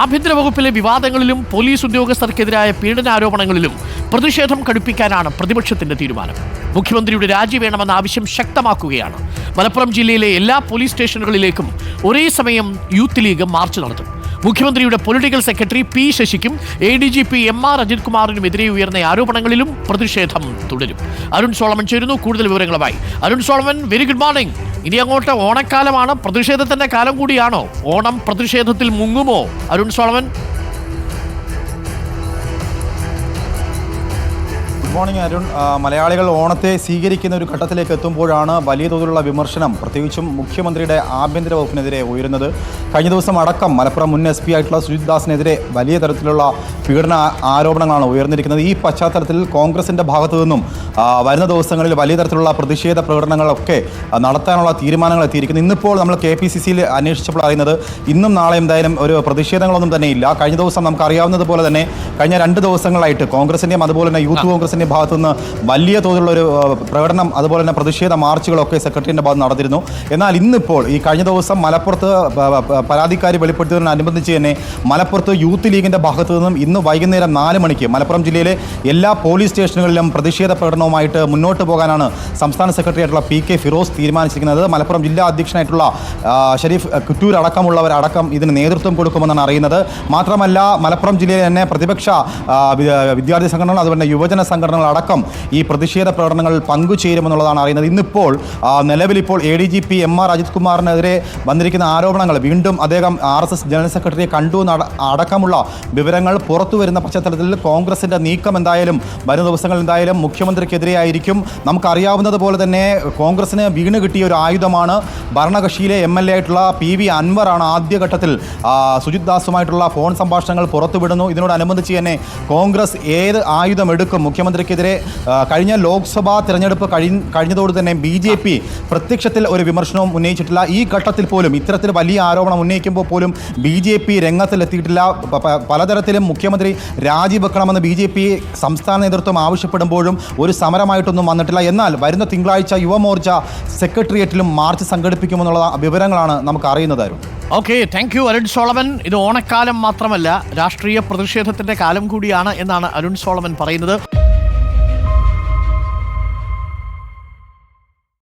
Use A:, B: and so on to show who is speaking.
A: ആഭ്യന്തര വകുപ്പിലെ വിവാദങ്ങളിലും പോലീസ് ഉദ്യോഗസ്ഥർക്കെതിരായ പീഡനാരോപണങ്ങളിലും പ്രതിഷേധം കടുപ്പിക്കാനാണ് പ്രതിപക്ഷത്തിന്റെ തീരുമാനം. മുഖ്യമന്ത്രിയുടെ രാജി വേണമെന്ന ആവശ്യം ശക്തമാക്കുകയാണ്. മലപ്പുറം ജില്ലയിലെ എല്ലാ പോലീസ് സ്റ്റേഷനുകളിലേക്കും ഒരേ സമയം യൂത്ത് ലീഗ് മാർച്ച് നടത്തും. മുഖ്യമന്ത്രിയുടെ political secretary P ശശിക്കും A D G P M R Ajith കുമാറിനുമെതിരെ ഉയർന്ന ആരോപണങ്ങളിലും പ്രതിഷേധം തുടരും. അരുൺ സോളമൻ ചേരുന്നു കൂടുതൽ വിവരങ്ങളുമായി. Arun Solomon very good morning ഇനി അങ്ങോട്ട് ഓണക്കാലമാണ് പ്രതിഷേധത്തിന്റെ കാലം കൂടിയാണോ? ഓണം പ്രതിഷേധത്തിൽ മുങ്ങുമോ? അരുൺ സോളമൻ
B: മോർണിംഗ് അരുൺ. മലയാളികൾ ഓണത്തെ സ്വീകരിക്കുന്ന ഒരു ഘട്ടത്തിലേക്ക് എത്തുമ്പോഴാണ് വലിയ തോതിലുള്ള വിമർശനം പ്രത്യേകിച്ചും മുഖ്യമന്ത്രിയുടെ ആഭ്യന്തര വകുപ്പിനെതിരെ ഉയരുന്നത്. കഴിഞ്ഞ ദിവസം അടക്കം മലപ്പുറം മുൻ എസ് പി ആയിട്ടുള്ള സുജിത് ദാസിനെതിരെ വലിയ തരത്തിലുള്ള പീഡന ആരോപണങ്ങളാണ് ഉയർന്നിരിക്കുന്നത്. ഈ പശ്ചാത്തലത്തിൽ കോൺഗ്രസിന്റെ ഭാഗത്തു നിന്നും വരുന്ന ദിവസങ്ങളിൽ വലിയ തരത്തിലുള്ള പ്രതിഷേധ പ്രകടനങ്ങളൊക്കെ നടത്താനുള്ള തീരുമാനങ്ങൾ എത്തിയിരിക്കുന്നു. ഇന്നിപ്പോൾ നമ്മൾ കെ പി സി സിയിൽ അന്വേഷിച്ചപ്പോൾ അറിയുന്നത് ഇന്നും നാളെ എന്തായാലും ഒരു പ്രതിഷേധങ്ങളൊന്നും തന്നെ ഇല്ല. കഴിഞ്ഞ ദിവസം നമുക്ക് അറിയാവുന്നതുപോലെ തന്നെ കഴിഞ്ഞ രണ്ട് ദിവസങ്ങളായിട്ട് കോൺഗ്രസിന്റെയും അതുപോലെ തന്നെ യൂത്ത് കോൺഗ്രസിന്റെ ഭാഗത്തു നിന്ന് വലിയ തോതിലുള്ള ഒരു പ്രകടനം അതുപോലെ തന്നെ പ്രതിഷേധ മാർച്ചുകളൊക്കെ സെക്രട്ടറിയുടെ ഭാഗത്ത് നടന്നിരുന്നു. എന്നാൽ ഇന്നിപ്പോൾ ഈ കഴിഞ്ഞ ദിവസം മലപ്പുറത്ത് പരാതിക്കാരി വെളിപ്പെടുത്തിയതിനനുബന്ധിച്ച് തന്നെ മലപ്പുറത്ത് യൂത്ത് ലീഗിന്റെ ഭാഗത്തു നിന്നും ഇന്ന് വൈകുന്നേരം നാല് മണിക്ക് മലപ്പുറം ജില്ലയിലെ എല്ലാ പോലീസ് സ്റ്റേഷനുകളിലും പ്രതിഷേധ പ്രകടനവുമായിട്ട് മുന്നോട്ട് പോകാനാണ് സംസ്ഥാന സെക്രട്ടറി ആയിട്ടുള്ള പി കെ ഫിറോസ് തീരുമാനിച്ചിരിക്കുന്നത്. മലപ്പുറം ജില്ലാ അധ്യക്ഷനായിട്ടുള്ള ഷരീഫ് കുറ്റൂർ അടക്കമുള്ളവരടക്കം ഇതിന് നേതൃത്വം കൊടുക്കുമെന്നാണ് അറിയുന്നത്. മാത്രമല്ല മലപ്പുറം ജില്ലയിലെ തന്നെ പ്രതിപക്ഷ വിദ്യാർത്ഥി സംഘടനകൾ അതുപോലെ യുവജന സംഘടനകൾ അടക്കം ഈ പ്രതിഷേധ പ്രകടനങ്ങളിൽ പങ്കുചേരുമെന്നുള്ളതാണ് അറിയുന്നത്. ഇന്നിപ്പോൾ നിലവിലിപ്പോൾ A D G P M R Ajith കുമാറിനെതിരെ വന്നിരിക്കുന്ന ആരോപണങ്ങൾ വീണ്ടും അദ്ദേഹം ആർ എസ് എസ് ജനറൽ സെക്രട്ടറിയെ കണ്ടു അടക്കമുള്ള വിവരങ്ങൾ പുറത്തു വരുന്ന പശ്ചാത്തലത്തിൽ കോൺഗ്രസിന്റെ നീക്കം എന്തായാലും വരും ദിവസങ്ങളിൽ എന്തായാലും മുഖ്യമന്ത്രിക്കെതിരെയായിരിക്കും. നമുക്കറിയാവുന്നതുപോലെ നമുക്കറിയാവുന്നത് പോലെ തന്നെ കോൺഗ്രസിന് വീണ് കിട്ടിയ ഒരു ആയുധമാണ് ഭരണകക്ഷിയിലെ എം എൽ എ ആയിട്ടുള്ള പി വി അൻവറാണ് ആദ്യഘട്ടത്തിൽ സുജിത് ദാസുമായിട്ടുള്ള ഫോൺ സംഭാഷണങ്ങൾ പുറത്തുവിടുന്നു. ഇതിനോടനുബന്ധിച്ച് തന്നെ കോൺഗ്രസ് ഏത് ആയുധം എടുക്കും മുഖ്യമന്ത്രിക്കെതിരെ കഴിഞ്ഞ ലോക്സഭാ തിരഞ്ഞെടുപ്പ് കഴി കഴിഞ്ഞതോട് തന്നെ ബി ജെ പി പ്രത്യക്ഷത്തിൽ ഒരു വിമർശനവും ഉന്നയിച്ചിട്ടില്ല. ഈ ഘട്ടത്തിൽ പോലും ഇത്തരത്തിൽ വലിയ ആരോപണം ഉന്നയിക്കുമ്പോൾ പോലും ബി ജെ പി രംഗത്തിലെത്തിയിട്ടില്ല. പലതരത്തിലും മുഖ്യമന്ത്രി രാജിവെക്കണമെന്ന് ബി ജെ പി സംസ്ഥാന നേതൃത്വം ആവശ്യപ്പെടുമ്പോഴും ഒരു സമരമായിട്ടൊന്നും വന്നിട്ടില്ല. എന്നാൽ വരുന്ന തിങ്കളാഴ്ച യുവമോർച്ച സെക്രട്ടേറിയറ്റിലും മാർച്ച് സംഘടിപ്പിക്കുമെന്നുള്ള വിവരങ്ങളാണ് നമുക്ക് അറിയുന്നതായിരുന്നു
A: okay thank you Arun Solomon. ഇത് ഓണക്കാലം മാത്രമല്ല രാഷ്ട്രീയ പ്രതിഷേധത്തിന്റെ കാലം കൂടിയാണ് എന്നാണ് അരുൺ സോളമൻ പറയുന്നത്.